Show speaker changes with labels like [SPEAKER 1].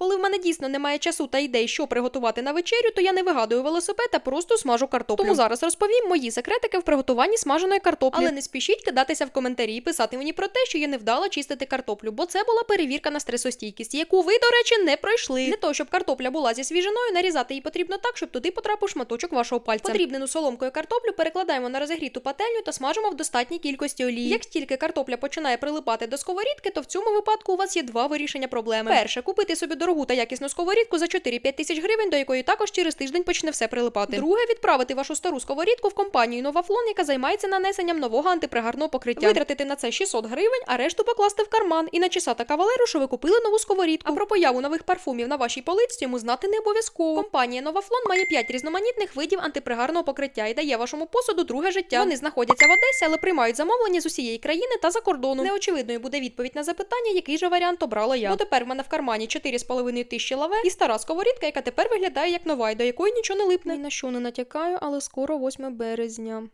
[SPEAKER 1] Коли в мене дійсно немає часу та ідей, що приготувати на вечерю, то я не вигадую велосипед, а просто смажу картоплю. Тому зараз розповім мої секретики в приготуванні смаженої картоплі. Але не спішіть кидатися в коментарі і писати мені про те, що я не вдала чистити картоплю, бо це була перевірка на стресостійкість, яку ви, до речі, не пройшли. Для того, щоб картопля була зі свіжиною, нарізати її потрібно так, щоб туди потрапив шматочок вашого пальця. Подрібнену соломкою картоплю перекладаємо на розігріту пательню та смажимо в достатній кількості олії. Як тільки картопля починає прилипати до сковорідки, то в цьому випадку у вас є два вирішення проблеми. Перше, купити собі дорогу та якісну сковорідку за 4-5 тисяч гривень, до якої також через тиждень почне все прилипати. Друге, відправити вашу стару сковорідку в компанію Новафлон, яка займається нанесенням нового антипригарного покриття. Витратити на це 600 гривень, а решту покласти в карман і начесати кавалеру, що ви купили нову сковорідку. А про появу нових парфумів на вашій полиці йому знати не обов'язково. Компанія Новафлон має 5 різноманітних видів антипригарного покриття і дає вашому посуду друге життя. Вони знаходяться в Одесі, але приймають замовлення з усієї країни та за кордону. Неочевидною буде відповідь на запитання, який же варіант обрала я. Бо тепер в мене в кармані 4,5 тисячі лаве і стара сковорідка, яка тепер виглядає як нова, і до якої нічого не липне. Ні на що не натякаю, але скоро 8 березня.